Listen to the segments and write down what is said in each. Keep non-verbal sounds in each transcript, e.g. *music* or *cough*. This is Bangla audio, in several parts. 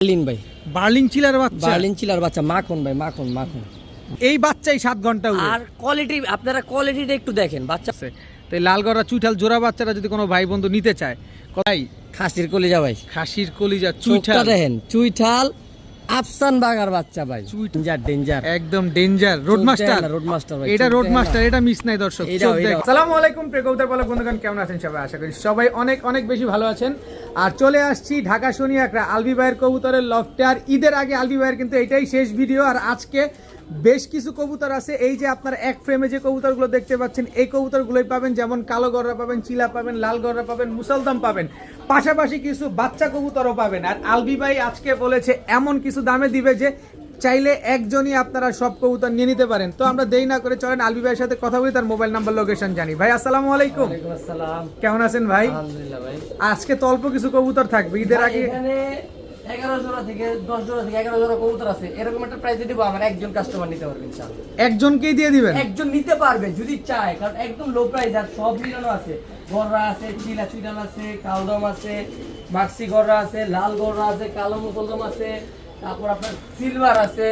বার্লিন ভাই। বার্লিন চিলার বাচ্চা? বার্লিন চিলার বাচ্চা। মাখন ভাই? মাখন মাখন এই বাচ্চাই সাত ঘণ্টা আর কোয়ালিটি আপনারা কোয়ালিটিটা একটু দেখেন বাচ্চা। আছে। তো এই লালগড়া চুইঠাল জোড়া বাচ্চারা যদি কোনো ভাই বন্ধু নিতে চায় কোথায় খাসির কলিজা ভাই। খাসির কলিজা চুইঠাল। দেখেন চুইঠাল আফসান বাগার বাচ্চা ভাই। ডেঞ্জার ডেঞ্জার একদম danger road master road master ভাই এটা রোড মাস্টার এটা মিস নাই দর্শক। আসসালামু আলাইকুম প্রেকৌতার পালক বন্ধুগণ কেমন আছেন সবাই? আশা করি সবাই অনেক অনেক বেশি ভালো আছেন। আর চলে আসছি ঢাকা শনি একটা আলবি ভাইয়ের কবুতরের লফটে আর ঈদের আগে আলবি ভাইয়ের কিন্তু এটাই শেষ ভিডিও আর আজকে বেশ কিছু কবুতর আছে। এই যে আপনার এক ফ্রেমে যে কবুতরগুলো দেখতে পাচ্ছেন এই কবুতরগুলোই পাবেন যেমন কালো গররা পাবেন চিলা পাবেন লাল গররা পাবেন মুসলদাম পাবেন। পাশাপাশি কিছু বাচ্চা কবুতরও পাবেন। আর আলবি ভাই আজকে বলেছে এমন কিছু দামে দিবে যে চাইলে একজনই আপনারা সব কবুতর নিয়ে নিতে পারেন। তো আমরা দেরি না করে চলেন আলবি ভাইয়ের সাথে কথা বলি তার মোবাইল নাম্বার লোকেশন জানি। ভাই আসসালামু আলাইকুম। আসসালাম। কেমন আছেন ভাই? আজকে তো অল্প কিছু কবুতর থাকবে। ঈদের আগে এগারো জোড়া থেকে দশ জোড়া থেকে এগারো জোড়া কবুতর আছে এরকম একটা প্রাইস দিব আমার একজন কাস্টমার নিতে পারবে ইনশাআল্লাহ। একজনকেই দিয়ে দিবেন? একজন নিতে পারবে যদি চায় কারণ একদম লো প্রাইস আর সব মিলানো আছে। গররা আছে চিলা চুইডাল আছে কালদম আছে মাক্সি গররা আছে লাল গররা আছে কালো মুসলদম আছে তারপর আপনার সিলভার আছে।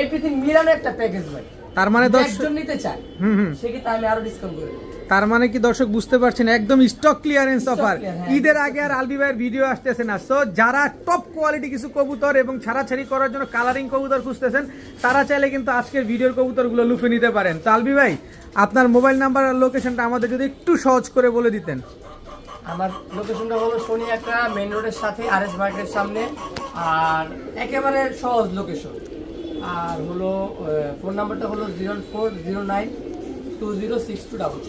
এভরিথিং মিলানো একটা প্যাকেজ ভাই। তার মানে যদি দর্শক একজন নিতে চায় হুম হুম। সেক্ষেত্রে আমি আরও ডিসকাউন্ট করে দেবো? তার মানে কি দর্শক বুঝতে পারছেন? একদম স্টক ক্লিয়ারেন্স অফার ঈদের আগে আর আলবি ভাইয়ের ভিডিও আসতেছে না। সো যারা টপ কোয়ালিটি কিছু কবুতর এবং ছাড়াছাড়ি করার জন্য কালারিং কবুতর খুঁজতেছেন তারা চাইলে কিন্তু আজকের ভিডিওর কবুতরগুলো লুফে নিতে পারেন। তো আলবি ভাই আপনার মোবাইল নাম্বার আর লোকেশনটা আমাদের যদি একটু সহজ করে বলে দিতেন। আমার লোকেশনটা হলো শনি একটা মেইন রোডের সাথে আর এস মার্কেটের সামনে। আর একেবারে সহজ লোকেশন আর হলো ফোন নাম্বারটা হলো zero four zero nine two zero six two double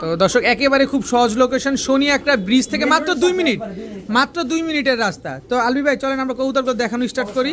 তো দর্শক একেবারে খুব সহজ লোকেশন শনি একটা ব্রিজ থেকে মাত্র দুই মিনিট মাত্র দুই মিনিটের রাস্তা। তো আলবি ভাই চলেন আমরা কবুতরগুলো দেখানো স্টার্ট করি।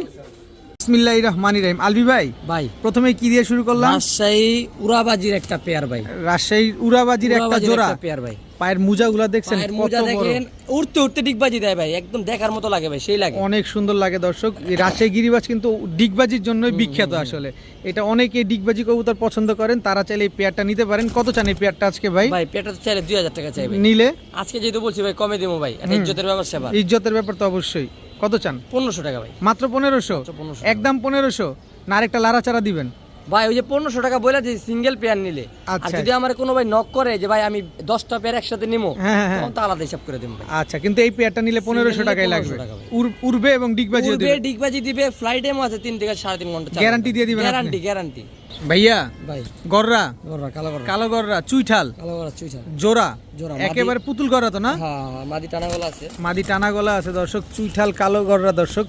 বিসমিল্লাহ রহমানি রহিম। আলবি ভাই ভাই। প্রথমে কি দিয়ে শুরু করলাম? রাজশাহী উড়াবাজির একটা পেয়ার ভাই। রাজশাহী উড়াবাজির একটা জোড়া। পেয়ার ভাই। পায়ের মুজাগুলা দেখছেন পায়ের মোজা দেখেন উড়তে উড়তে ডিগবাজি দেয় ভাই একদম দেখার মতো লাগে ভাই সেই লাগে। অনেক সুন্দর লাগে দর্শক। রাজশাহী গিরিবাজ কিন্তু ডিগবাজির জন্যই বিখ্যাত আসলে। এটা অনেকে ডিগবাজি কবুতর পছন্দ করেন তারা চাইলে এই পেয়ারটা নিতে পারেন। কত চান এই পেয়ারটা আজকে ভাই? ভাই পেয়ারটা চাইলে দুই হাজার টাকা চাই নিলে? আজকে যেহেতু বলছি ভাই কমে দেবো ভাই ইজ্জতের ব্যাপার সেবা ইজ্জতের ব্যাপার তো অবশ্যই। কত চান? পনেরোশো টাকা ভাই। মাত্র পনেরোশো? পনেরোশো একদম পনেরোশো? না আরেকটা লাড়াচাড়া দিবেন। ভাই ওই যে পনেরোশো টাকা বলে সিঙ্গেল পেয়ার নিলে। আর আচ্ছা। যদি আমার কোনো ভাই নক করে যে ভাই আমি দশটা পেয়ার একসাথে নিবো হ্যাঁ, হ্যাঁ, হ্যাঁ। তখন তো আলাদা হিসাব করে দেবো আচ্ছা কিন্তু এই পেয়ারটা নিলে পনেরোশো টাকাই লাগবে। উড়বে এবং ডিগবাজিও উড়বে ডিগবাজি দিবে ফ্লাইট টাইম আছে তিন থেকে সাড়ে তিন ঘণ্টা Guarantee দিয়ে আপনি? গ্যারান্টি গ্যারান্টি ভাইয়া ভাই। গররা। গররা কালো গররা। কালো গররা চুইঠাল। কালো গররা চুইছা জোড়া। জোড়া, একেবারে পুতুল গররা তো না? হ্যাঁ, মাদি টানা গলা আছে। মাদি টানা গলা আছে দর্শক। চুইঠাল কালো গররা দর্শক।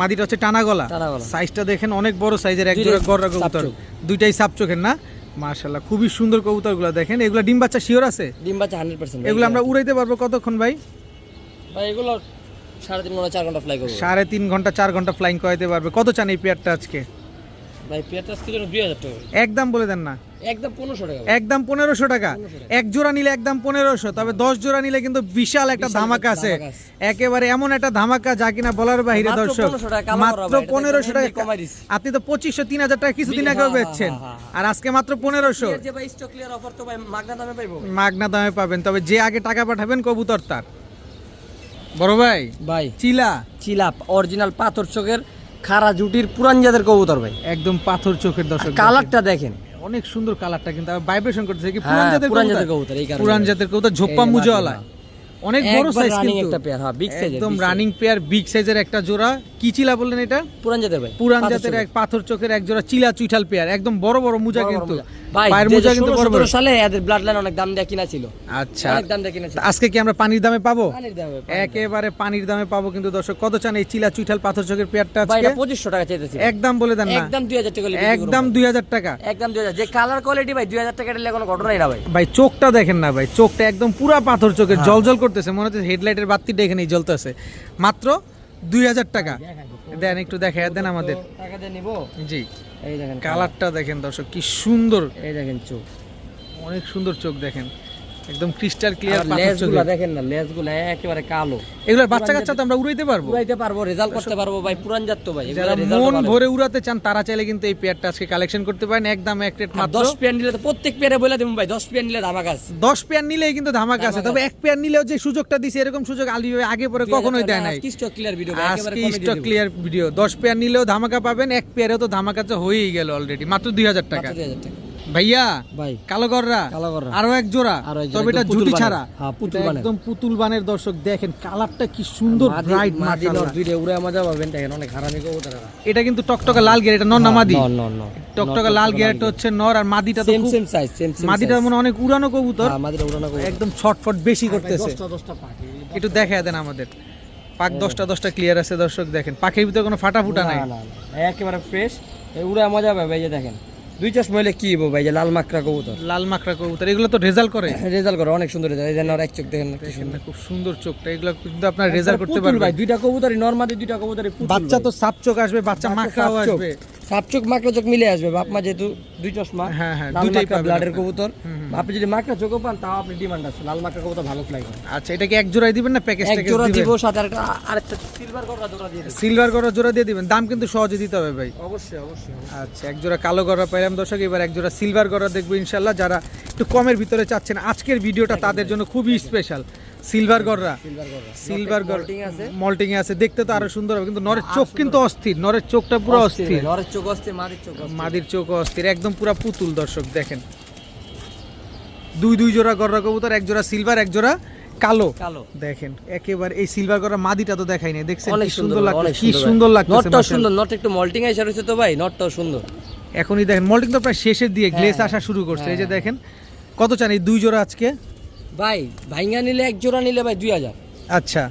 মাদিটা হচ্ছে টানা গলা। সাইজটা দেখেন অনেক বড় সাইজের এক জোড়া গড়রা কবুতর। দুইটাই সাপ চোখের না? মার্শাল্লাহ খুবই সুন্দর কবুতরগুলো দেখেন। এগুলো ডিম বাচ্চা শিওর আছে? ডিম বাচ্চা হান্ড্রেড পার্সেন্ট এগুলো আমরা উড়াইতে পারব কতক্ষণ ভাই? ভাই এগুলো সাড়ে তিন ঘণ্টা চার ঘণ্টা ফ্লাই করব। সাড়ে তিন ঘণ্টা চার ঘণ্টা ফ্লাইং করাইতে পারবে। কত চান এই পেয়ারটা আজকে? ভাই পেয়ারটা আজকে দুই হাজার টাকা। একদম বলে দেন না। একদম পনেরোশো টাকা একদম পনেরোশো টাকা। এক জোড়া নিলে একদম পনেরোশো তবে দশ জোড়া নিলে কিন্তু বিশাল একটা ধামাকা আছে। একেবারে এমন একটা ধামাকা যা কিনা বলার বাহিরে দর্শক। 1500 টাকা, কালো মাত্র করা ভাই, এটা তো পনেরোশো টাকা। আপনি তো পঁচিশশো তিন হাজার টাকা কিছুদিন হ্যাঁ, আগেও হ্যাঁ, বেচছেন। হ্যাঁ। আর আজকে মাত্র পনেরোশো। মাগনা দামে পাবেন তবে যে আগে টাকা পাঠাবেন কবুতর তার। বড় ভাই ভাই। চিলা। চিলাপ অরিজিনাল পাথর চোখের খারা জুটির পুরান জাতের কবুতর ভাই। একদম পাথর চোখের দর্শক কালারটা দেখেন। অনেক সুন্দর কালারটা কিন্তু ভাইব্রেশন করতেছে কি? হ্যাঁ, পুরান জাতের কবুতর। পুরান জাতের কবুতর ঝোপ্পা মুজওয়ালা। অনেক বড় সাইজ কিন্তু। একটা পেয়ার, হ্যাঁ, size এর, একদম রানিং পেয়ার বিগ সাইজের একটা জোড়া। কি চিলা বললেন এটা? পুরান জাতের ভাই পুরান জাতের এক পাথর চোখের এক জোড়া চিলা চুইঠাল পেয়ার একদম বড় বড় মুজা কিন্তু। ভাই পায়ের মুজা কিন্তু বড় বড়। সালে এদের ব্লাড লাইন অনেক দাম দিয়ে কিনা ছিল। আচ্ছা। অনেক দাম দিয়ে কিনা ছিল। আজকে কি আমরা পানির দামে পাবো? একেবারে পানির দামে পাবো কিন্তু দর্শক। কত চান এই চিলা চুইঠাল পাথর চোখের পেয়ারটা আজকে এটা 2500 টাকা চাইতেছি। একদম বলে দেন না। একদম 2000 টাকা একদম ভাই। দুই হাজার টাকা। একদম 2000 যে কালার কোয়ালিটি ভাই 2000 টাকা দিলে কোনো ঘটনাই না ভাই। ভাই চোখটা দেখেন না ভাই। চোখটা একদম পুরা পাথর চোখের জল জল করতেছে মনে হচ্ছে হেডলাইটের বাতিটা এখানেই জ্বলতেছে। মাত্র দুই হাজার টাকা। দেন একটু দেখা দেন আমাদের। জি। এই দেখেন কালারটা দেখেন দর্শক কি সুন্দর। এই দেখেন চোখ। অনেক সুন্দর চোখ দেখেন। একদম ক্রিস্টাল ক্লিয়ার লেজগুলা দেখেন না লেজগুলা একেবারে কালো। এগুলোর বাচ্চা কাচ্চা তো আমরা উড়াইতে পারব। উড়াইতে পারব রেজাল্ট করতে পারব ভাই পুরান জাত তো ভাই যারা মন ভরে উড়াতে চান তারা চাইলে কিন্তু এই পেয়ারটা আজকে কালেকশন করতে পারেন। একদম এক রেট মাত্র। দশ পেয়ার নিলে তো প্রত্যেক পেয়ারে বলে দেবো ভাই দশ পেয়ার নিলে ধামাক আছে। দশ পেয়ার নিলেই কিন্তু ধামাকা আছে তবে এক পেয়ার নিলেও যে সুযোগটা দিছে এরকম সুযোগ আলি ভাই আগে পরে কখনোই দেয় নাই। স্টক ক্লিয়ার ভিডিও ভাই একেবারে আজকে স্টক ক্লিয়ার ভিডিও দশ পেয়ার নিলেও ধামাকা পাবেন এক পেয়ারেও তো ধামাকা তো হয়েই গেল অলরেডি মাত্র দুই হাজার টাকা। 2000 টাকা। ভাইয়া ভাই কালো গররা কালো গররা। আরও এক জোড়া তবে এটা জুটি ছাড়া। হ্যাঁ, পুতুল বানের। একদম পুতুল বানের দর্শক দেখেন কালারটা কি সুন্দর ব্রাইট মাদি নর মাশাআল্লাহ দুইটা উড়ে মজা পাবেন দেখেন অনেক হারামি এটা কিন্তু টকটকা লাল গিয়ার এটা নর না মাদি? নর নর নর। টকটকা লাল গিয়ারটা হচ্ছে নর আর মাদিটা তো same same size same same মাদিটা মনে অনেক উড়ানো কবুতর। হ্যাঁ মাদিটা উড়ানো কবুতর। একদম ছটফট বেশি করতেছে। 10টা 10টা পাখি। একটু দেখা দেন আমাদের। পাক দশটা দশটা ক্লিয়ার আছে দর্শক দেখেন। পাখির ভিতরে কোনো ফাটা ফুটা নাই। একেবারে ফ্রেশ উড়ে মজা পাবে এই যে দেখেন। দুই চাষ মহিলা কি ভাই যে লাল মাকড়া কবুতর? লাল মাকড়া কবুতর এগুলো তো রেজাল্ট করে? রেজাল্ট করে অনেক সুন্দর রেজাল্ট। এই এক চোখ দেখেন খুব সুন্দর চোখটা এগুলো কিন্তু আপনার রেজাল্ট করতে পুতুল পারবে ভাই দুইটা কবুতরই নরমাদি দুইটা কবুতরই বাচ্চা তো সাপ চোখ আসবে বাচ্চা মাকড়াও আসবে। সাপ চোখ মাকড়া চোখ মিলে আসবে। বাপ মা যেহেতু দুই চশমা হ্যাঁ, হ্যাঁ, দুইটাই ব্লাডের কবুতর। আপনি যদি মাকড়া চোখও পান তাও আপনি ডিমান্ড আছে। লাল মাকড়া কবুতর ভালো ফ্লাই করে। আচ্ছা এটা কি এক জোড়াই দিবেন না প্যাকেজ এক জোড়া দিব সাথে আরেকটা আরেকটা সিলভার গড়া জোড়া দিয়ে সিলভার করা জোড়া দিয়ে দিবেন। দাম কিন্তু সহজে দিতে হবে ভাই। অবশ্যই অবশ্যই আচ্ছা এক জোড়া কালো গড়া পাইলাম দর্শক এবার এক জোড়া সিলভার গড়া দেখব ইনশাল্লাহ যারা একটু কমের ভিতরে চাচ্ছেন আজকের ভিডিওটা তাদের জন্য খুবই স্পেশাল সিলভার গড়া সিলভার গড় মল্টিং আছে। দেখতে তো আরও সুন্দর হবে কিন্তু নরের চোখ কিন্তু অস্থির। নরের চোখটা পুরো অস্থির নরের চোখ অস্থির মাদির চোখ অস্থির। মাদির চোখ অস্থির একদম পুরো পুতুল দর্শক দেখেন। দুই দুই জোড়া গররা কবুতর এক জোড়া সিলভার এক জোড়া কালো। কালো। দেখেন একেবারে এই সিলভার গররা মাদিটা তো দেখাই নাই। দেখছেন কি সুন্দর লাগছে কি সুন্দর লাগছে নটটাও সুন্দর নট একটু মল্টিং এসে রয়েছে তো ভাই নটটাও সুন্দর। এখনই দেখেন মল্টিং তো প্রায় শেষের দিয়ে গ্লেস হ্যাঁ, আসা শুরু করছে এই যে হ্যাঁ। দেখেন কত চান এই দুই জোড়া আজকে? ভাই ভাইঙ্গা নিলে এক জোড়া নিলে ভাই দুই হাজার। আচ্ছা।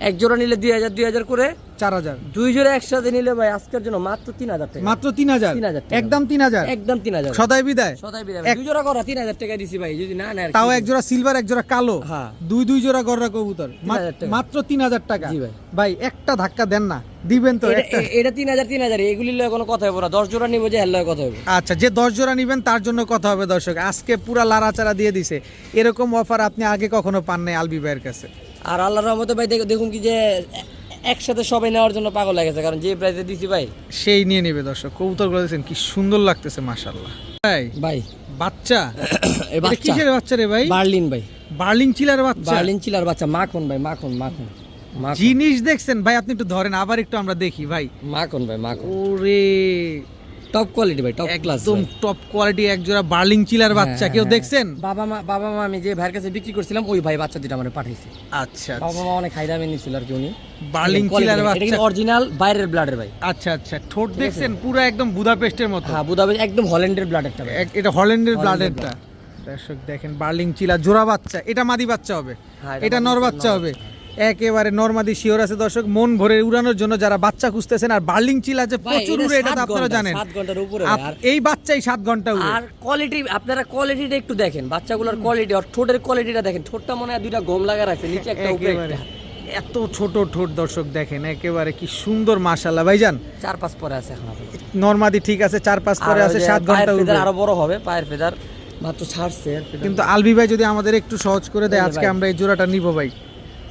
এক জোড়া নিলে দুই হাজার দুই হাজার করে চার হাজার। দুই জোড়া একসাথে নিলে ভাই আজকের জন্য মাত্র তিন হাজার টাকা। মাত্র তিন হাজার? 3,000 টাকা। একদম তিন হাজার? একদম তিন হাজার। সদাই বিদায়। সদাই বিদায়। দুই জোড়া করা তিন হাজার টাকা দিছি ভাই যদি না নেয় তাও এক জোড়া সিলভার এক জোড়া কালো। হ্যাঁ। দুই দুই জোড়া গররা কবুতর। মা- 3,000 টাকা। মাত্র তিন হাজার টাকা। জি ভাই। ভাই একটা ধাক্কা দেন না। দিবেন তো এটা- একটা। এটা তিন হাজার তিন হাজার এগুলি লয়ে কোনো কথা হবে না। দশ জোড়া নিবো যে হেল্লায় কথা হবে আচ্ছা যে দশ জোড়া নিবেন তার জন্য কথা হবে দর্শক। আজকে পুরা লাড়াচাড়া দিয়ে দিছে। এরকম অফার আপনি আগে কখনো পান নাই আলবি ভাইয়ের কাছে। আর আল্লাহ রহমতে ভাই দেখ- দেখুন কি যে একসাথে সবাই নেওয়ার জন্য পাগল লাগেছে কারণ যে প্রাইসে দিছি ভাই। সেই নিয়ে নেবে দর্শক কবুতরগুলো দেখছেন কি সুন্দর লাগতেছে মাশাআল্লাহ। ভাই ভাই। বাচ্চা? *coughs* এই এটা বাচ্চা। কিসের বাচ্চা রে ভাই? বার্লিন ভাই। বার্লিন চিলার বাচ্চা? বার্লিন চিলার বাচ্চা মাখন ভাই মাখন মাখন। জিনিস দেখছেন ভাই আপনি একটু ধরেন আবার একটু আমরা দেখি ভাই। মাখন ভাই মাখন। ওরে টপ কোয়ালিটি ভাই টপ ক্লাস একদম টপ কোয়ালিটি এক জোড়া বার্লিং চিলার বাচ্চা কেউ দেখছেন? বাবা মা বাবা মা আমি যে ভাইয়ের কাছে বিক্রি করছিলাম ওই ভাই বাচ্চা দুটো আমার পাঠাইছে আচ্ছা বাবা মা অনেক হাই দামে নিছিল আর কি উনি। বার্লিং চিলার বাচ্চা। অরিজিনাল বাইরের ব্লাডের ভাই। আচ্ছা আচ্ছা ঠোঁট দেখছেন? পুরো একদম বুদাপেস্টের মতো। হ্যাঁ বুদাবে একদম হল্যান্ডের ব্লাডেরটা ভাই। এটা হল্যান্ডের ব্লাডেরটা দর্শক দেখেন বার্লিং চিলা জোড়া বাচ্চা। এটা মাদি বাচ্চা হবে। হ্যাঁ, এটা নর বাচ্চা হবে। একেবারে নর্মাদি শিওর আছে দর্শক মন ভরে উড়ানোর জন্য যারা বাচ্চা খুঁজতেছেন আর বার্লিং চিল আছে প্রচুর উড়ে এটা তো আপনারা জানেন। সাত ঘণ্টার উপরে আর এই বাচ্চাই সাত ঘণ্টা উড়ে। আর কোয়ালিটি আপনারা কোয়ালিটিটা একটু দেখেন বাচ্চাগুলোর কোয়ালিটি আর ঠোঁটের কোয়ালিটিটা দেখেন। ঠোঁটটা মনে হয় দুইটা গম লাগা রাখছে নিচে একটা উপরে একটা। এত ছোট ঠোঁট দর্শক দেখেন একেবারে কি সুন্দর মাশাল্লাহ ভাইজান চার পাঁচ পরে আছে এখন। নরমাদি ঠিক আছে চার পাঁচ পরে আছে সাত ঘণ্টা উড়বে। আরও বড় হবে পায়ের ফেদার মাত্র ছাড়ছে কিন্তু আলবি ভাই যদি আমাদের একটু সহজ করে দেয় আজকে আমরা এই জোড়াটা নিব ভাই।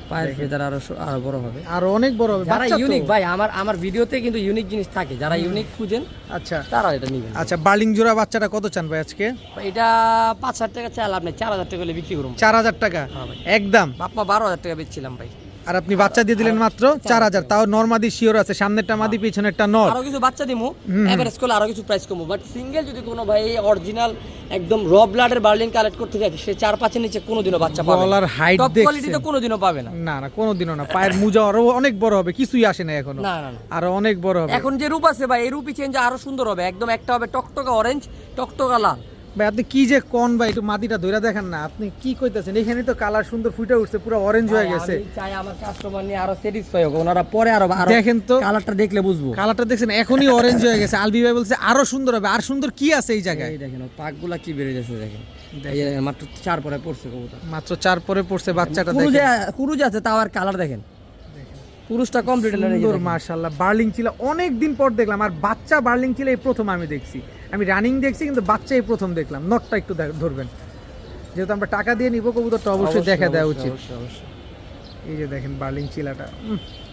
পায়ের ফেদার আরও আরও বড় হবে। আরও অনেক বড় হবে। যারা ইউনিক ভাই আমার আমার ভিডিওতে কিন্তু ইউনিক জিনিস থাকে। যারা ইউনিক খুঁজেন আচ্ছা। তারা এটা নিবেন। আচ্ছা বার্লিং জোড়া বাচ্চাটা কত চান ভাই আজকে? এটা পাঁচ হাজার টাকা চাল আপনি চার হাজার টাকা বিক্রি করুন। চার হাজার টাকা। হ্যাঁ। একদম। বাপ্পা বারো হাজার টাকা বেচছিলাম ভাই। আর আপনি বাচ্চা দিয়ে দিলেন মাত্র চার হাজার। তাও নর্মাদি শিওর আছে সামনেরটা মাদি পিছনেরটা নর। আরও কিছু বাচ্চা দিমু। এভারেজ করলে আরও কিছু প্রাইস কমবো বাট সিঙ্গেল যদি কোনো ভাই অরিজিনাল একদম র ব্লাডের বার্লিং কালেক্ট করতে যায় সে চার পাঁচের নিচে কোনোদিনও বাচ্চা পাবে গলার height টপ দেখছেন? কোয়ালিটিতে কোনোদিনও পাবে না। না না কোনোদিনও না। পায়ের মোজা আরও অনেক বড় হবে কিছুই আসে না এখনও। না না আরও অনেক বড় হবে। এখন যে রূপ আছে ভাই এই রূপই চেঞ্জ আরও সুন্দর হবে। একদম একটা হবে টকটকা অরেঞ্জ টকটকা লাল। ভাই আপনি কি যে কোন ভাই একটু মাদিটা ধইরা দেখেন না। আপনি কি কইতেছেন? এখানে তো কালার সুন্দর ফুটে উঠছে পুরো অরেঞ্জ হয়ে গেছে। চাই আমার কাস্টমার নিয়ে আরও স্যাটিসফাই হোক ওনারা পরে আরও দেখেন তো কালারটা দেখলে বুঝব। কালারটা দেখছেন এখনই অরেঞ্জ হয়ে গেছে। আলবি ভাই বলছে আরও সুন্দর হবে আর সুন্দর কি আছে এই জায়গায়? এই দেখেন পাকগুলা কি বেড়ে যাচ্ছে দেখেন। মাত্র চার পরে পড়ছে কবুতর। মাত্র চার পরে পড়ছে বাচ্চাটা দেখেন। কুরুজ আছে তাও আর কালার দেখেন। কুরুজটা কমপ্লিট সুন্দর মাশাআল্লাহ। বার্লিং ছিল অনেক দিন পর দেখলাম আর বাচ্চা বার্লিং ছিল এই প্রথম আমি দেখছি। আমি রানিং দেখছি কিন্তু বাচ্চাই প্রথম দেখলাম। নটটা একটু ধরবেন। যেহেতু আমরা টাকা দিয়ে নিব কবুতরটা অবশ্যই দেখা দেওয়া উচিত। এই যে দেখেন বার্লিং চিলাটা।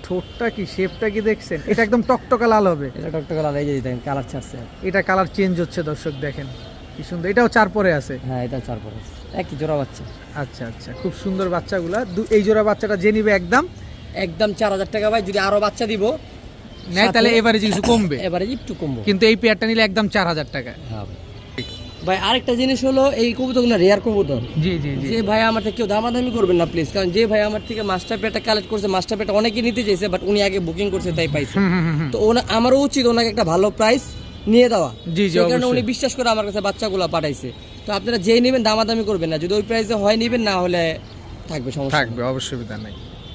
ঠোঁটটা কি শেপটা কি দেখছেন? এটা একদম টকটকা লাল হবে। এটা টকটকা লাল এই যে দেখেন কালার ছাড়ছে। এটা কালার চেঞ্জ হচ্ছে দর্শক দেখেন। কি সুন্দর এটাও চার পরে আছে। হ্যাঁ এটা চার পরে আছে। একই জোড়া বাচ্চা। আচ্ছা আচ্ছা খুব সুন্দর বাচ্চাগুলা। এই জোড়া বাচ্চাটা যে নিবে একদম। একদম চার হাজার টাকা ভাই যদি আরও বাচ্চা দিব নেয় তাহলে এবারে কিছু কমবে। এবারে একটু কমবো। কিন্তু এই পেয়ারটা নিলে একদম চার হাজার টাকা। হ্যাঁ ভাই। আরেকটা জিনিস হলো এই কবুতরগুলো রেয়ার কবুতর। জি জি যে ভাই আমার থেকে কেউ দামাদামি করবেন না প্লিজ কারণ যে ভাই আমার থেকে মাস্টার পেটা কালেক্ট করছে মাস্টার পেটা অনেকে নিতে চাইছে বাট উনি আগে বুকিং করছে তাই পাইছে। তো ওনা- আমারও উচিত ওনাকে একটা ভালো প্রাইস নিয়ে দেওয়া। জি, জি, কারণে উনি বিশ্বাস করে আমার কাছে বাচ্চাগুলো পাঠাইছে। তো আপনারা যেই নেবেন দামাদামি করবেন না। যদি ওই প্রাইসে হয় নেবেন না হলে থাকবে সমস্যা। থাকবে অবশ্যই নাই।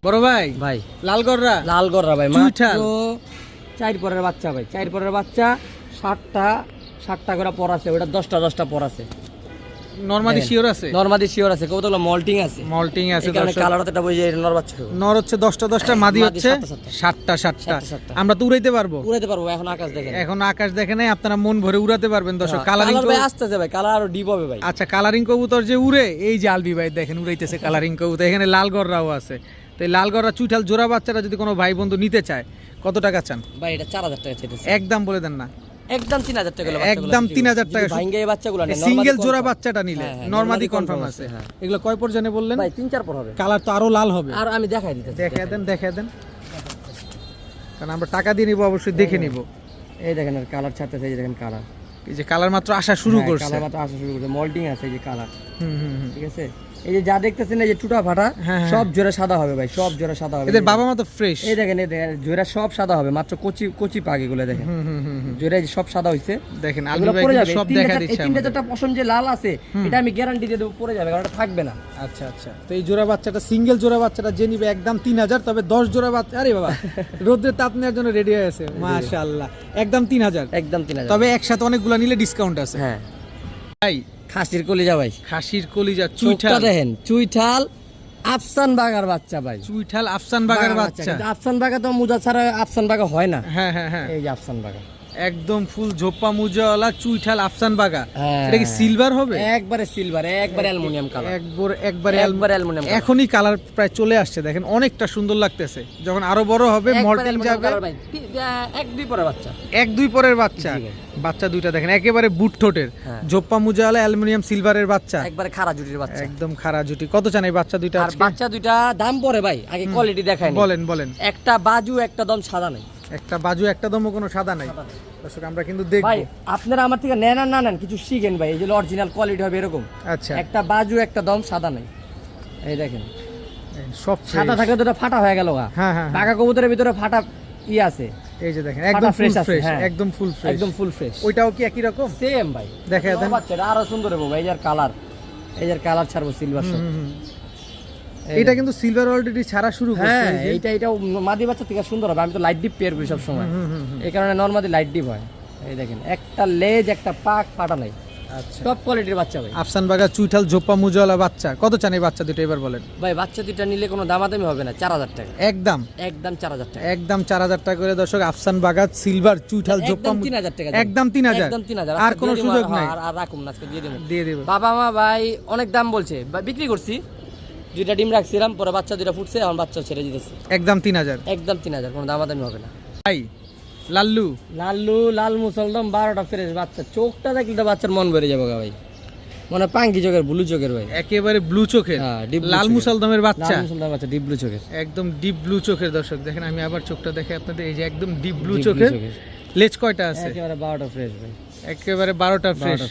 বড় ভাই। ভাই লালগড়রা লালগড়রা ভাই। মাত্র চার পরের বাচ্চা ভাই চার পরের বাচ্চা ষাটটা ষাটটা করে পর আছে ওটা দশটা দশটা পর আছে নর্মালি শিওর আছে? নর্মাদি শিওর আছে কতগুলো মল্টিং আছে। মল্টিং আছে কারণে কালার হতে বুঝে নর বাচ্চা নর হচ্ছে দশটা দশটা মাদি মাদি হচ্ছে সাতটা সাতটা। সাতটা সাতটা। সাতটা সাতটা। আমরা তো উড়াইতে পারব। উড়াতে পারব এখন আকাশ দেখেন। এখন আকাশ দেখে নাই আপনারা মন ভরে উড়াতে পারবেন দর্শক। কালারিং ভাই আসতেছে ভাই কালার আরও ডিপ হবে ভাই। আচ্ছা কালারিং কবুতর যে উড়ে এই যে আলবি ভাই দেখেন উড়াইতেছে কালারিং কবুতর। এখানে লাল গররাও আছে। তো এই লাল গররা চুইঠাল জোড়া বাচ্চারা যদি কোনো ভাই বন্ধু নিতে চায় কত টাকা চান? ভাই এটা চার হাজার টাকা চাইতেছে। একদম বলে দেন না। একদম তিন হাজার টাকা একদম 3000 টাকা। ভাঙ্গে এই বাচ্চাগুলো নেন, সিঙ্গেল জোড়া বাচ্চাটা নিলে হ্যাঁ, হ্যাঁ, নর্মাদি normally কনফার্ম আছে। আছে, হ্যাঁ। এগুলো কয় পর্যনে বললেন? ভাই তিন চার পর হবে। কালার তো আরও লাল হবে। আর আমি দেখাই দিতে দেন দেন। কারণ আমরা টাকা দিয়ে নিব অবশ্যই দেখে নিব। এই দেখেন আর কালার ছাড়তেছে এই দেখেন কালার এই যে কালার মাত্র আসা শুরু করছে। কালার মাত্র আসা শুরু করছে। আছে এই যে কালার হুম হুম হুম। ঠিক আছে? এই যে যা দেখতেছেন এই যে টুটা ফাটা হ্যাঁ, হ্যাঁ। সব জোড়া সাদা হবে ভাই সব জোড়া সাদা হবে। এদের বাবা মা তো ফ্রেশ এই দেখেন এই দেখেন জোড়া সব সাদা হবে মাত্র কচি কচি পাক এগুলো দেখেন। জোড়া সব সাদা হইছে। দেখেন আলবি ভাই সব দেখা দিচ্ছে তিনটা চারটা পশম যে লাল আছে এটা আমি গ্যারান্টি দিয়ে দেবো পড়ে যাবে কারণ এটা থাকবে না। আচ্ছা আচ্ছা। তো এই জোড়া বাচ্চাটা সিঙ্গেল জোড়া বাচ্চাটা যে নিবে একদম তিন হাজার তবে দশ জোড়া বাচ্চা আরে বাবা *laughs* রোদ্রের তাপ নেওয়ার জন্য রেডি হয়ে আছে মাশাআল্লাহ। একদম তিন হাজার। একদম তিন হাজার। তবে একসাথে অনেকগুলো নিলে ডিসকাউন্ট আছে। হ্যাঁ। ভাই খাসির কলিজা ভাই। খাসির কলিজা চুইঠাল। চুইঠাল দেখেন চুইঠাল আফসান বাগার বাচ্চা ভাই। চুইঠাল আফসান বাগার বাচ্চা আফসান বাগা তো মুজা ছাড়া আফসান বাগা হয় না। হ্যাঁ হ্যাঁ হ্যাঁ। এই আফসান বাগা। একদম ফুল ঝোপ্পা মুজাওয়ালা চুইঠাল আফসান বাগা। হ্যাঁ। এটা কি সিলভার হবে? একবারে সিলভার একবারে অ্যালুমিনিয়াম কালার একবার একবারে একবারে অ্যালুমিনিয়াম এখনই কালার প্রায় চলে আসছে দেখেন অনেকটা সুন্দর লাগতেছে। যখন আরও বড় হবে মল্টিং যাবে। এক দুই পরে বাচ্চা। এক দুই পরের বাচ্চা। বাচ্চা দুইটা দেখেন একেবারে বুট ঠোঁটের। হ্যাঁ। জোপ্পা মুজাওয়ালা অ্যালুমিনিয়াম সিলভারের বাচ্চা। একবারে খারা জুটির বাচ্চা। একদম খারা জুটি। কত চান এই বাচ্চা দুইটা আর বাচ্চা দুইটা দাম পরে ভাই। আগে কোয়ালিটি দেখায় বলেন বলেন। একটা বাজু একটা দম সাদা নাই। একটা বাজু একটা দমও কোনো সাদা নাই। দর্শক আমরা কিন্তু দেখব। ভাই আপনারা আমার থেকে নেন না নেন কিছু শিখেন ভাই এই যে অরিজিনাল কোয়ালিটি হবে এরকম। আচ্ছা। একটা বাজু একটা দম সাদা নাই। এই দেখেন। সব সাদা। থাকলে তো ফাটা হয়ে গেল হ্যাঁ হ্যাঁ হ্যাঁ। বাঘা কবুতরের ভিতরে ফাটা ই আছে। এই যে দেখেন একদম ফ্রেশ হ্যাঁ। একদম ফুল ফ্রেশ একদম ফুল ফ্রেশ ওইটাও কি একই রকম? সেম ভাই। দেখা দেন। বাচ্চাটা আরও সুন্দর হবে ভাই এই যার কালার এই যার কালার ছাড়বো সিলভার। এই এটা কিন্তু সিলভার অলরেডি ছাড়া শুরু করছে হ্যাঁ এই এইটা এটা মাদি বাচ্চা থেকে সুন্দর হবে। আমি তো লাইট ডিপ পেয়ার করি সব সময়। এই কারণে নর্মালি লাইট ডিপ হয়। এই দেখেন একটা লেজ একটা পাক ফাটা নাই। আচ্ছা। টপ কোয়ালিটির বাচ্চা ভাই। আফসান বাগা চুইঠাল জোপ্পা মুজাওয়ালা বাচ্চা। কত চান এই বাচ্চা দুটো এবার বলেন? ভাই বাচ্চা দুইটা নিলে কোনো দামাদামি হবে না চার হাজার টাকা। একদম। একদম চার হাজার টাকা। একদম চার হাজার টাকা করে দর্শক আফসান বাগাত সিলভার চুইঠাল একদম তিন হাজার টাকা একদম তিন হাজার। একদম তিন হাজার। আর কোনো সুযোগ হ্যাঁ, নাই। আর- আর রাখুন না আজকে দিয়ে দেবো। দিয়ে দেবো। বাবা মা ভাই অনেক দাম বলছে। বিক্রি করছি। দুইটা ডিম রাখছিলাম পরে বাচ্চা দুইটা ফুটছে আমার বাচ্চা ছেড়ে দিতেছে। একদম তিন হাজার। একদম তিন হাজার কোনো দামাদামি হবে না। ভাই লাল্লু। লাল্লু লাল মুসলদম বারোটা ফ্রেশ বাচ্চা। চোখটা দেখলে তো বাচ্চার মন বেড়ে যাবে ভাই। মনে পাঙ্কি চোখের ব্লু চোখের ভাই। একেবারে ব্লু চোখের। হ্যাঁ, লাল। মুসালদমের বাচ্চা। লাল মুসলদম বাচ্চা ডিপ ব্লু চোখের। একদম ডিপ ব্লু চোখের দর্শক দেখেন আমি আবার চোখটা দেখে আপনাদের এই যে একদম ডিপ ব্লু চোখের। লেজ কয়টা আছে? একেবারে বারোটা ফ্রেশ ভাই। একেবারে বারোটা ফ্রেশ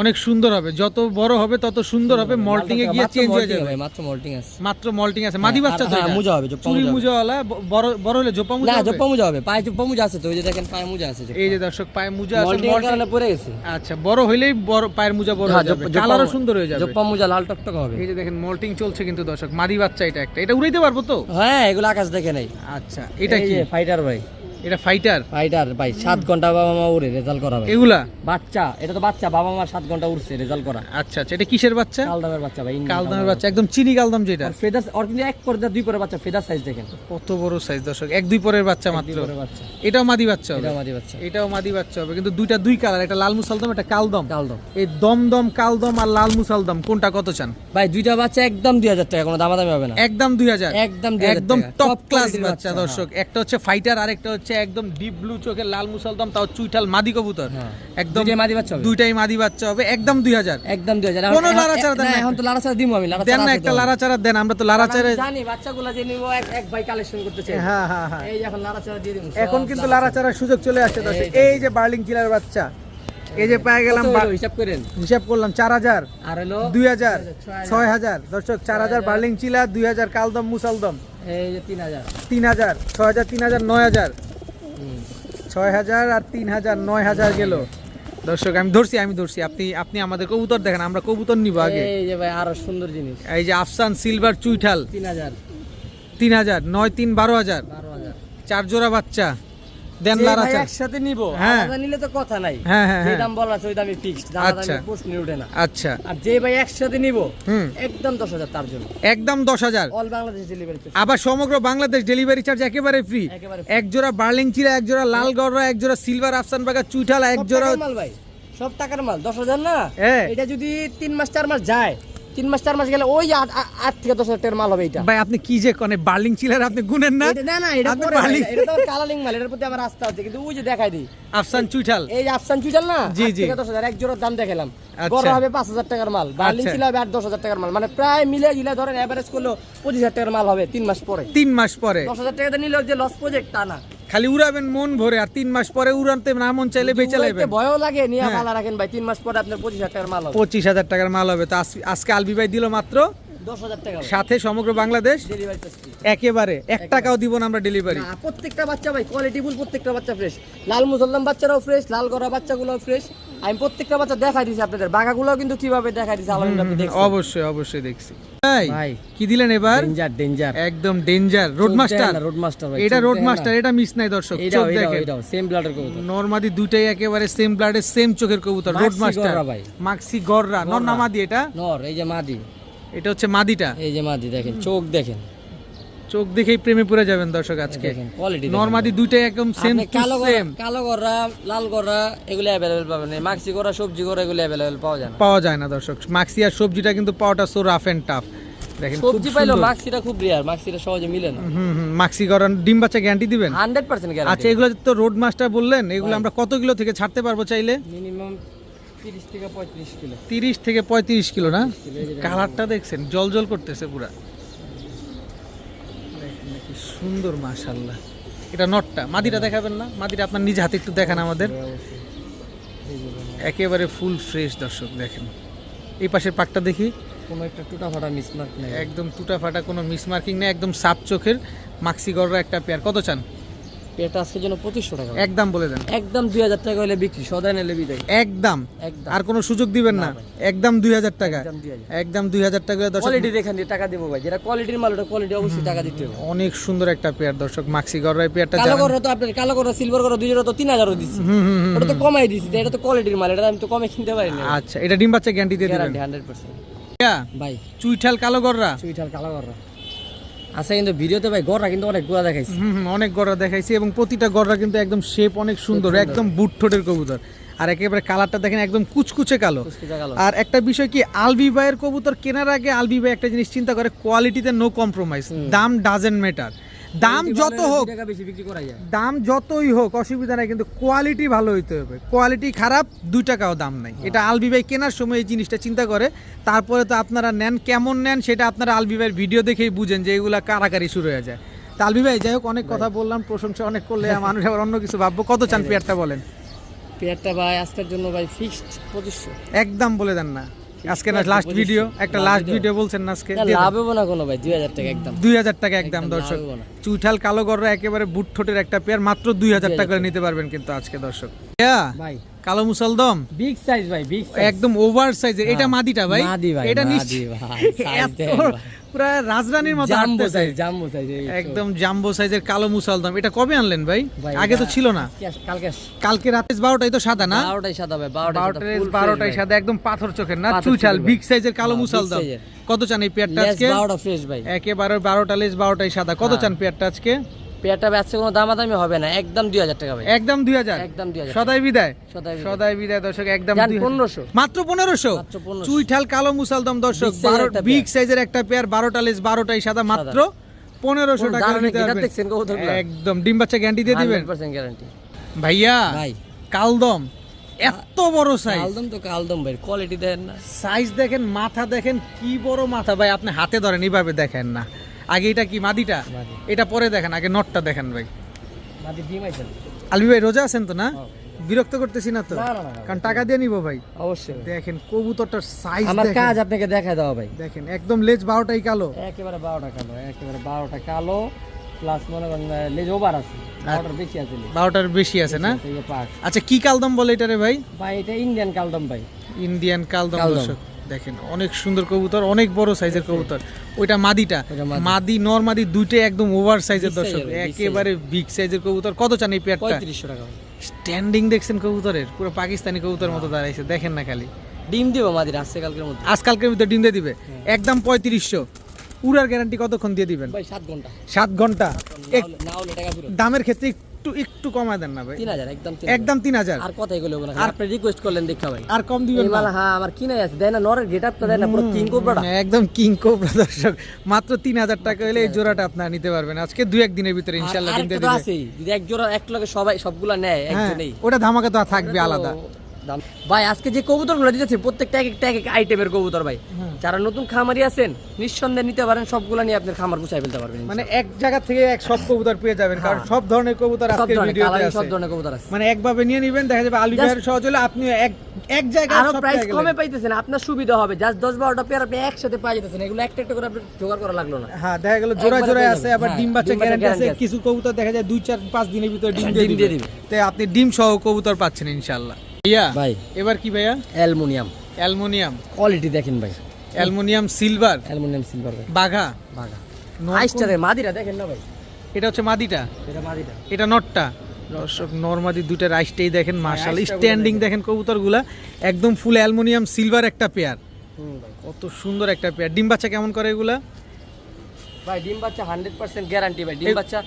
অনেক সুন্দর হবে। যত বড় হবে তত সুন্দর হবে। মল্টিং এ গিয়ে চেঞ্জ হয়ে যাবে। মাত্র মল্টিং আছে। মাত্র মল্টিং আছে। মাদি হ্যাঁ, বাচ্চা তো হ্যাঁ, মুজা হবে, জোপ্পা চুরি মুজা হবে। বড় বড় হলে জোপা মুজা না? জোপ্পা মুজা হবে। পায়ে জোপ্পা মুজা আছে তো ওই যে দেখেন পায়ে মুজা আছে এই যে দর্শক পায়ে মুজা আছে মল্টিং কারণে পড়ে গেছে। আচ্ছা বড় হইলেই বড় পায়ের মুজা বড় হ্যাঁ, হয়ে যাবে। কালারও সুন্দর হয়ে যাবে। জোপ্পা মুজা লাল টকটক হবে। এই যে দেখেন মল্টিং চলছে কিন্তু দর্শক মাদি বাচ্চা এটা একটা। এটা উড়াইতে পারব তো? হ্যাঁ এগুলো আকাশ দেখে নাই। আচ্ছা এটা কি? ফাইটার ভাই। এটা ফাইটার ফাইটার ভাই সাত ঘণ্টা বাবা মা উড়ে রেজাল্ট করা এগুলা? বাচ্চা এটা তো বাচ্চা বাবা মা সাত ঘণ্টা উঠছে রেজাল্ট করা। আচ্ছা আচ্ছা এটা কিসের বাচ্চা? কালদামের বাচ্চা ভাই কালদামের বাচ্চা একদম চিনি কালদাম যেটা। ফেদার ওর কিন্তু এক পরে দুই পরে বাচ্চা ফেদার সাইজ দেখেন। কত বড় সাইজ দর্শক এক দুই পরের বাচ্চা মাত্র। এটাও মাদি বাচ্চা হবে। এটা আমাদের বাচ্চা। এটাও মাদি বাচ্চা হবে কিন্তু দুইটা দুই কালার একটা লাল মুসালদম একটা কালদম। কালদম। এই দমদম কালদম আর লাল মুসালদম কোনটা কত চান? ভাই দুইটা বাচ্চা একদম দুই হাজার টাকা কোনো দামাদামি হবে না। একদম দুই হাজার। একদম 2000 একদম টপ ক্লাস বাচ্চা বাচ্চা, দর্শক। একটা হচ্ছে ফাইটার আর একটা হচ্ছে একদম ডিপ ব্লু চোখের লাল মুসালদম তাও চুইঠাল মাদি কবুতর। হ্যাঁ। একদম মাদি বাচ্চা হবে। দুইটাই মাদি বাচ্চা হবে একদম দুই হাজার একদম দুই হাজার কোনো লাড়াচাড়া দেন না এখন তো লাড়াচাড়া দিব আমি দেন না একটা। লাড়াচাড়া দেন আমরা তো লাড়াচাড়া জানি বাচ্চাগুলা যে নিব এক এক ভাই কালেকশন করতে চাই। হ্যাঁ হ্যাঁ হ্যাঁ। এই যে এখন লাড়াচাড়া দিয়ে দিব এখন কিন্তু লাড়াচাড়ার সুযোগ চলে আসছে দর্শক। এই যে। বার্লিং কিলার বাচ্চা এই যে পেয়ে গেলাম হিসাব করেন। হিসাব করলাম চার হাজার। আর হলো দুই হাজার ছয় হাজার। দর্শক চার হাজার বার্লিং চিলা দুই হাজার কালদম মুসালদম এই যে তিন হাজার। তিন হাজার ছয় হাজার তিন হাজার নয় হাজার। ছয় হাজার আর তিন হাজার নয় হাজার গেল। দর্শক আমি ধরছি আমি ধরছি। আপনি আপনি আমাদের কবুতর দেখেন আমরা কবুতর নিব আগে। এই যে ভাই আরও সুন্দর জিনিস। এই যে আফসান সিলভার চুইঠাল। তিন হাজার। তিন হাজার নয় তিন বারো হাজার। বারো হাজার। চার জোড়া বাচ্চা। দেন যে একসাথে নিব হ্যাঁ। আলাদা নিলে তো কথা নাই। হ্যাঁ, হ্যাঁ, যে। দাম বলা আছে ওই দামই ফিক্সড দাম আচ্ছা। প্রশ্ন উঠে না। আচ্ছা। আর যে ভাই একসাথে নিব একদম দশ হাজার তার জন্য। একদম দশ হাজার। অল বাংলাদেশ ডেলিভারি আবার সমগ্র বাংলাদেশ ডেলিভারি চার্জ একেবারে ফ্রি এক জোড়া বার্লিং চিরা এক জোড়া লাল গড়রা এক জোড়া সিলভার আফসান বাগা চুইঠাল এক জোড়া মাল ভাই। সব টাকার মাল। দশ হাজার না। এটা যদি তিন মাস চার মাস যায় তিন মাস চার মাস গেলে ওই আট থেকে দশ হাজার মাল হবে এটা ভাই আপনি কি যে কোনে বার্লিং চিলার আপনি গুনেন না? না না এটা পরে এটা তো কালালিং মাল এটার প্রতি আমার আস্থা আছে কিন্তু ওই যে দেখাই দিই। আফসান চুইঠাল। এই আফসান চুইটাল না জি, জি। দশ হাজার এক জোড়ার দাম দেখালাম আচ্ছা। বড় হবে পাঁচ হাজার টাকার মাল বার্লিং আচ্ছা। ছিল হবে আট দশ হাজার টাকার মাল মানে প্রায় মিলে গিলে ধরেন এভারেজ করলেও পঁচিশ হাজার টাকার মাল হবে তিন মাস পরে। তিন মাস পরে। দশ হাজার টাকাতে নিলেও যে লস প্রজেক্ট তা না। খালি উড়াবেন মন ভরে আর তিন মাস পরে উড়ানতে না মন চাইলে বেঁচে লাগবে ভয়ও লাগে নিয়ে মাল রাখেন ভাই তিন মাস পরে আপনার পঁচিশ হাজার টাকার মাল হবে। পঁচিশ হাজার টাকার মাল হবে। তো আজকে আলবি ভাই দিল মাত্র দশ হাজার টাকা সাথে সমগ্র বাংলাদেশ একেবারে এক টাকাও দিব না আমরা ডেলিভারি প্রত্যেকটা বাচ্চা ভাই কোয়ালিটি ফুল প্রত্যেকটা বাচ্চা ফ্রেশ লাল মুসলমান বাচ্চারাও ফ্রেশ লাল গড়া বাচ্চাগুলোও ফ্রেশ আমি প্রত্যেকটা বাচ্চা দেখাই দিছি আপনাদের। বাগাগুলো কিন্তু কীভাবে দেখাই দিছি আলহামদুলিল্লাহ আপনি দেখছেন। অবশ্যই অবশ্যই দেখছি। ভাই ভাই কি দিলেন এবার? Danger danger. একদম danger road master road master ভাই এটা রোড মাস্টার এটা মিস নাই দর্শক চোখ দেখেন। এটাও সেম ব্লাডের কবুতর। নরমাদি দুইটাই একেবারে সেম ব্লাডের সেম চোখের কবুতর রোড মাস্টার ভাই। মাক্সি গররা নর। নামাদি এটা? নর এই যে মাদি। এটা হচ্ছে মাদিটা? এই যে মাদি দেখেন চোখ দেখেন। চোখ দেখেই প্রেমে পড়ে যাবেন দর্শক আজকে। কোয়ালিটি নরমাদি দুইটাই একদম সেম কালো সেম কালো গড়া লাল গড়া এগুলো অ্যাভেলেবেল পাবেন মাক্সি গড়া সবজি গড়া এগুলো অ্যাভেলেবেল পাওয়া যায় না। পাওয়া যায় না দর্শক। মাক্সি আর সবজিটা কিন্তু পাওয়াটা সো রাফ এন্ড টাফ দেখেন সবজি পাইলো। মাক্সিটা খুব রেয়ার মাক্সিটা সহজে মিলে না। হুম হুম মাক্সি গরন ডিম বাচ্চা গ্যারান্টি দিবেন? হান্ড্রেড পার্সেন্ট আচ্ছা এগুলো তো রোড মাস্টার বললেন। এগুলো আমরা কত কিলো থেকে ছাড়তে পারব চাইলে? মিনিমাম তিরিশ থেকে পঁয়ত্রিশ কিলো। তিরিশ থেকে পঁয়ত্রিশ কিলো না? কালারটা দেখছেন জল জল করতেছে পুরা। সুন্দর মাশাল্লাহ এটা নটটা। মাদিটা দেখাবেন না? মাদিটা আপনার নিজ হাতে একটু দেখান আমাদের। একেবারে ফুল ফ্রেশ দর্শক দেখেন। এই পাশের পাকটা দেখি। কোনো একটা টুটা ফাটা মিসমার্ক নেই। একদম টুটা ফাটা কোনো মিসমার্কিং নেই। একদম সাপ চোখের মাক্সিগড়রা একটা পেয়ার কত চান? পেট আজকের জন্য পঁচিশশো টাকা একদম বলে দেন। একদম দুই হাজার টাকা হলে বিক্রি সদায় নিলে বিদায় একদম। আর কোনো সুযোগ দিবেন না। একদম দুই হাজার টাকা। একদম দুই হাজার। টাকা কোয়ালিটি দেখেন টাকা দেবো ভাই। যেটা কোয়ালিটির মাল ওটা কোয়ালিটি অবশ্যই টাকা দিতে হবে। অনেক সুন্দর একটা পেয়ার দর্শক। মাক্সি গররা পেয়ারটা কালো করো তো আপনার কালো করো সিলভার করো দুই জোড়া তো তিন হাজারও দিচ্ছি। ওটা তো কমাই দিচ্ছি। এটা তো কোয়ালিটির মাল এটা আমি তো কমে কিনতে পারি না। আচ্ছা এটা ডিম বাচ্চা গ্যারান্টি দিয়ে দিবেন। হান্ড্রেড পার্সেন্ট ভাই। চুইঠাল কালো গররা সুইটার কালো করো আচ্ছা কিন্তু ভিডিওতে ভাই গড়া কিন্তু অনেক গড়া দেখাইছি। অনেক গড়া দেখাইছি এবং প্রতিটা গড়া কিন্তু একদম শেপ অনেক সুন্দর একদম বুট ঠোঁটের কবুতর। আর একেবারে কালারটা দেখেন একদম কুচকুচে কালো। কুচকুচে কালো। আর একটা বিষয় কি আলবি ভাইয়ের কবুতর কেনার আগে আলবি ভাই একটা জিনিস চিন্তা করে কোয়ালিটিতে নো কম্প্রোমাইজ দাম ডাজেন্ট ম্যাটার দাম যত হোক দাম যতই হোক অসুবিধা নাই কিন্তু কোয়ালিটি ভালো হইতে হবে। কোয়ালিটি খারাপ দুই টাকাও দাম নাই। এটা আলবি ভাই কেনার সময় এই জিনিসটা চিন্তা করে। তারপরে তো আপনারা নেন কেমন নেন সেটা আপনারা আলবি ভাইয়ের ভিডিও দেখেই বুঝেন যে এগুলা কারাকারি শুরু হয়ে যায়। তা আলবি ভাই যাই হোক অনেক কথা বললাম প্রশংসা অনেক করলে মানুষ আবার অন্য কিছু ভাববো। কত চান পেয়ারটা বলেন? পেয়ারটা ভাই আজকের জন্য ভাই ফিক্সড পঁচিশশো। একদম বলে দেন না। আজকে না লাস্ট ভিডিও একটা লাস্ট ভিডিও বলছেন না আজকে? লাভ হবে না কোনো ভাই দুই হাজার টাকা একদম। দুই হাজার টাকা একদম দর্শক। চুইঠাল কালো গররা একেবারে বুট ঠোঁটের একটা পেয়ার মাত্র দুই হাজার টাকা করে নিতে পারবেন কিন্তু আজকে দর্শক। ভাই। কালো মুসলদম? বিগ সাইজ ভাই বিগ একদম ওভার সাইজের এটা হ্যাঁ, মাদিটা ভাই? মাদি ভাই, এটা নিশ্চয়- ভাই, size এত দেখেন ভাই। প্রায় রাজরানীর মতো জাম্বো সাইজ জাম্বো সাইজ একদম জাম্বো সাইজের কালো মুসালদম এটা কবে আনলেন ভাই? আগে তো ছিল না। কালকে কালকে রাতে বারোটাই তো সাদা না? বারোটাই সাদা ভাই একদম পাথর চোখের না? বিগ সাইজের কালো হ্যাঁ, মুসালদম কত চান এই পেয়ারটা আজকে? বারোটা ফ্রেশ ভাই। একেবারে বারোটা লেস বারোটাই সাদা। কত হ্যাঁ। চান পেয়ারটা আজকে? পেয়ারটা বেচছে কোনো দামাদামি হবে না একদম দুই হাজার টাকা একদম দুই হাজার? একদম দুই হাজার সদাই বিদায়। সদাই বিদায়। সদাই বিদায় দর্শক একদম পনেরোশো। মাত্র পনেরোশো? মাত্র 1500 চুইঠাল কালো মুসালদম দর্শক বিগ সাইজের একটা পেয়ার। বারোটা লেজ বারোটাই সাদা মাত্র পনেরোশো টাকা? একদম ডিম বাচ্চা গ্যারান্টি দিয়ে দিবেন? গ্যারান্টি ভাইয়া ভাই। কালদম এত বড় সাইজ কালদম তো কালদম ভাই কোয়ালিটি দেন না। সাইজ দেখেন মাথা দেখেন কি বড় মাথা। ভাই আপনি হাতে ধরেন এইভাবে দেখেন না। আগে এটা কি মাদিটা? এটা পরে দেখেন আগে নটটা দেখেন ভাই। আলবি ভাই রোজা আছেন তো না? বিরক্ত করতেছি না তো। কারণ টাকা দিয়ে নিবো ভাই। অবশ্যই। দেখেন কবুতরটার সাইজ আমার কাজ আপনাকে দেখায় দেওয়া ভাই। দেখেন একদম লেজ বারোটাই কালো। একেবারে বারোটা কালো একেবারে বারোটা কালো প্লাস মনে করেন লেজ ওভার আছে বেশি আছে বারোটার বেশি আছে না? আচ্ছা কি কালদম বলে এটারে ভাই? ভাই এটা ইন্ডিয়ান কালদম ভাই। ইন্ডিয়ান কালদম কালদম। দর্শক। দেখেন অনেক সুন্দর কবুতর অনেক বড় সাইজের কবুতর। ওইটা মাদিটা। মাদি। নর মাদি দুইটাই একদম ওভার সাইজের দর্শক। একেবারে বিগ সাইজের কবুতর। কত চান এই পেয়ারটা পঁয়ত্রিশশো টাকা স্ট্যান্ডিং দেখছেন কবুতরের? পুরো পাকিস্তানি কবুতর মতো দাঁড়াইছে দেখেন না খালি। ডিম দিব মাদির আসছে কালকের মধ্যে। আজকালকের ভিতরে ডিম দিয়ে দিবে? একদম পঁয়ত্রিশশো। উড়ার গ্যারান্টি কতক্ষণ দিয়ে দিবেন? সাত ঘণ্টা। সাত ঘণ্টা। দামের ক্ষেত্রে একটু একটু কমায় দেন না ভাই। তিন হাজার একদম তিন একদম তিন হাজার। হাজার। আর কথাই এগুলো আপনি রিকোয়েস্ট করলেন দেখা ভাই আর কম দিবেন না। মাল হ্যাঁ আমার কিনে আছে। দেন না নরের তো দেন না পুরো কিং কোবরা একদম কিং কোবরা দর্শক। মাত্র তিন হাজার টাকা হলে এই জোড়াটা আপনারা নিতে পারবেন। আজকে দু একদিনের ভিতরে ইনশাল্লাহ কিনতে দিবেন দিবে। যদি এক জোড়া এক লগে সবাই সবগুলা নেয় হ্যাঁ একজনেই ওটা ধামাকা তো থাকবে আলাদা। দাম- ভাই আজকে যে কবুতরগুলো দিতেছি প্রত্যেকটা এক একটা এক এক আইটেমের কবুতর ভাই। হ্যাঁ। যারা নতুন খামারি আছেন নিঃসন্দেহে নিতে পারেন সবগুলা নিয়ে আপনার খামার গুছাই ফেলতে পারবেন মানে এক জায়গা থেকে এক সব কবুতর পেয়ে যাবেন কারণ হ্যাঁ। সব ধরনের কবুতর সব আজকের ভিডিওতে আছে সব ধরনের কবুতর আছে। মানে একভাবে নিয়ে নিবেন দেখা যাবে আলু ভাইয়ের সহজ হলে আপনি এক এক জায়গায় আরও সব প্রাইস কমে পাইতেছেন আপনার সুবিধা হবে। জাস্ট দশ বারোটা পেয়ার আপনি একসাথে পাই যেতেছেন এগুলো একটা একটা করে আপনি জোগাড় করা লাগল না। হ্যাঁ দেখা গেল জোড়া পেয়ে আছে আবার হ্যাঁ, ডিম বাচ্চা গ্যারান্টি আছে কিছু কবুতর দেখা যায় দুই চার পাঁচ দিনের ভিতরে ডিম দিয়ে ডিম দিবে। তো আপনি ডিম সহ কবুতর পাচ্ছেন ইনশাল্লাহ ভাইয়া ভাই। এবার কি ভাইয়া? অ্যালুমিনিয়াম। অ্যালমোনিয়াম। কোয়ালিটি দেখেন ভাই। Aluminium silver? অ্যালুমিনিয়াম সিলভার ভাই। বাঘা? নর আইসটা দেখেন মাদিরা দেখেন না ভাই। এটা হচ্ছে মাদিটা? এটা মাদিরা এটা নটটা? দর্শক নর্মাদি দুইটা রাইসটাই দেখেন মার্শাল স্ট্যান্ডিং দেখেন। কবুতরগুলা। একদম ফুল অ্যালমোনিয়াম সিলভার একটা পেয়ার কত সুন্দর একটা পেয়ার ডিম বাচ্চা কেমন করে এগুলা? ভাই ডিম বাচ্চা হান্ড্রেড পার্সেন্ট গ্যারান্টি ভাই। ডিম বাচ্চা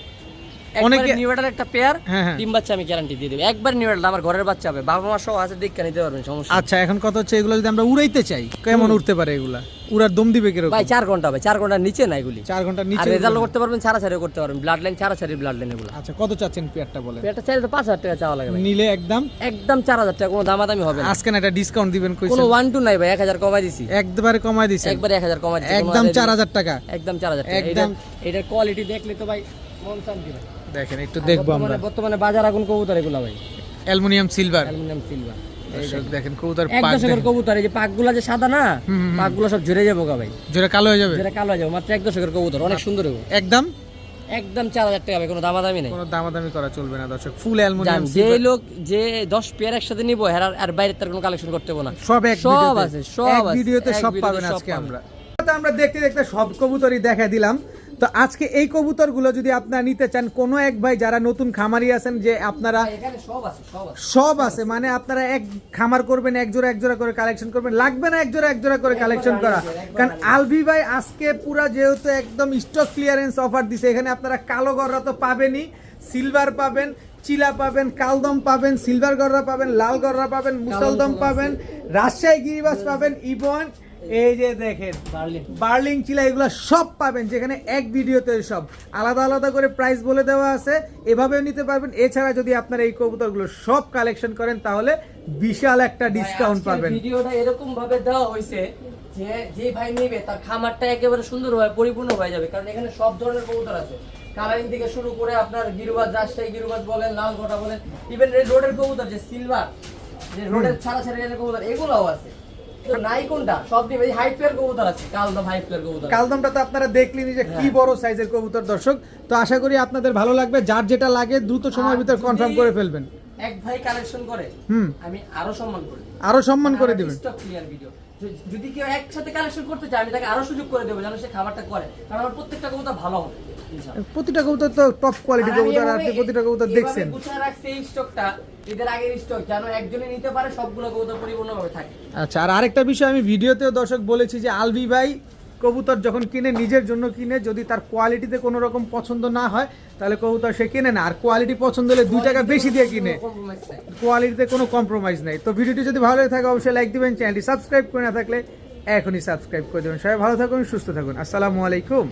অনেকে- নিউডাল একটা পেয়ার হ্যাঁ, হ্যাঁ। ডিম বাচ্চা আমি গ্যারান্টি দিয়ে দেবো। একবার নিউডাল আমার ঘরের বাচ্চা হবে। বাবা মা সহ আছে নিতে পারবেন সমস্যা আচ্ছা এখন কত হচ্ছে এগুলো যদি আমরা উড়াইতে চাই কেমন উঠতে পারে এগুলা? উড়ার দম দিবে কীরকম? ভাই চার ঘণ্টা ভাই চার ঘণ্টার নিচে না এগুলি। চার ঘণ্টার আর নিচে রেজাল্ট করতে পারবেন ছাড়া ছাড়িও করতে পারবেন। ব্লাড লাইন ছাড়া ছাড়ি ব্লাড লাইন এগুলো। আচ্ছা কত চাচ্ছেন পেয়ারটা বলেন? পেয়ারটা চাইলে তো পাঁচ হাজার টাকা চাওয়া লাগে নিলে একদম? একদম চার হাজার টাকা কোনো দামাদামি হবে না। আজকে না একটা ডিসকাউন্ট দিবেন কোনো কইছেন ওয়ান টু নাই ভাই এক হাজার কমাই দিছি। একবারে কমায় দিছেন? একবার এক হাজার কমাই দিছি একদম আরে- চার হাজার টাকা? একদম চার হাজার টাকা। একদম। একদম এটার কোয়ালিটি দেখলে তো ভাই মন শান্তি ভাই দেখেন একটু দেখব আমরা। বর্তমানে- বাজার আগুন কবুতর এগুলো ভাই। Aluminium silver. Aluminium silver. দেখেন। কবুতর পাক দেখেন। কবুতর এই যে পাকগুলা যে সাদা না হুম, হুম, হুম। পাকগুলো সব ঝরে যাব ভাই। যেটা কালো হয়ে যাবে? যেটা কালো হয়ে যাব। মাত্র এক দশকের কবুতর অনেক সুন্দর হবে একদম? একদম চার হাজার টাকা কোনো দামাদামি নেই। কোনো দামাদামি করা চলবে না দর্শক। ফুল অ্যালুমিনিয়াম যে লোক যে দশ পেয়ার একসাথে নিবো হেরার আর বাইরে তার কোনো কালেকশন করতে না। সব এক সব আছে, সব ভিডিওতে সব পাবেন আজকে আমরা। আমরা দেখতে দেখতে সব কবুতরই দেখা দিলাম। তো আজকে এই কবুতরগুলো যদি আপনারা নিতে চান কোনো এক ভাই যারা নতুন খামারি আছেন যে আপনারা সব আছে সব আছে। মানে আপনারা এক খামার করবেন এক জোড়া এক জোড়া করে কালেকশন করবেন। লাগবে না এক জোড়া এক জোড়া করে কালেকশন করা। কারণ আলভি ভাই আজকে পুরা যেহেতু একদম স্টক ক্লিয়ারেন্স অফার দিছে এখানে আপনারা কালো গররা তো পাবেনই সিলভার পাবেন চিলা পাবেন কালদম পাবেন সিলভার গররা পাবেন লাল গররা পাবেন মুসলদম পাবেন রাজশাহী গিরিবাস পাবেন ইবন এই যে দেখেন বার্লিং চিলা এগুলো সব পাবেন যেখানে এক ভিডিওতে সব। আলাদা আলাদা করে প্রাইস বলে দেওয়া আছে এভাবেও নিতে পারবেন। এছাড়া যদি আপনারা এই কবুতরগুলো সব কালেকশন করেন তাহলে বিশাল একটা ডিসকাউন্ট পাবেন। ভিডিওটা এরকম ভাবে দেওয়া হয়েছে যে যে ভাই নেবে তার খামারটা একেবারে সুন্দর সুন্দরভাবে পরিপূর্ণ হয়ে যাবে। কারণ এখানে সব ধরনের কবুতর আছে। কালারিং থেকে শুরু করে আপনার গিরুবাজ রাজশাহী গিরুবাজ বলেন লাল গোটা বলেন ইভেন রোডের কবুতর যে সিলভার যে রোডের ছাড়া ছাড়া কবুতর এগুলোও আছে। নাই কোনটা? সব দিয়ে হাই প্লেয়ার কবুতর আছে। কালদম হাই প্লেয়ার কবুতর। কালদমটা তো আপনারা দেখলেন যে কি হ্যাঁ। বড় সাইজের কবুতর দর্শক। তো আশা করি আপনাদের ভালো লাগবে। যার যেটা লাগে দ্রুত সময়ের ভিতর কনফার্ম করে ফেলবেন। এক ভাই কালেকশন করে হুম। আমি আরও সম্মান করি আরও সম্মান করে দিবেন। স্টক ক্লিয়ার ভিডিও যদি কেউ একসাথে কালেকশন করতে চায় আমি তাকে আরও সুযোগ করে দেবো যেন সে খাবারটা করে। কারণ আমার প্রত্যেকটা কবুতর ভালো হবে। প্রতিটা কবুতর তো টপ কোয়ালিটি কবুতর আপনি প্রতিটা কবুতর দেখছেন। গুছিয়ে এই স্টকটা এদের আগের স্টক যেন একজনে নিতে পারে সবগুলো কবুতর পরিপূর্ণভাবে থাকে। আচ্ছা আর আরেকটা বিষয় আমি ভিডিওতেও দর্শক বলেছি যে আলবি ভাই কবুতর যখন কিনে নিজের জন্য কিনে যদি তার কোয়ালিটিতে কোনো রকম পছন্দ না হয় তাহলে কবুতর সে কিনে না। আর কোয়ালিটি পছন্দ হলে দুই টাকা বেশি দিয়ে কিনে। কোয়ালিটিতে কোনো কম্প্রোমাইজ নেই। তো ভিডিওটি যদি ভালো লাগে থাকে অবশ্যই লাইক দিবেন চ্যানেলটি সাবস্ক্রাইব করে না থাকলে এখনই সাবস্ক্রাইব করে দেবেন। সবাই ভালো থাকুন সুস্থ থাকুন। আসসালামু আলাইকুম।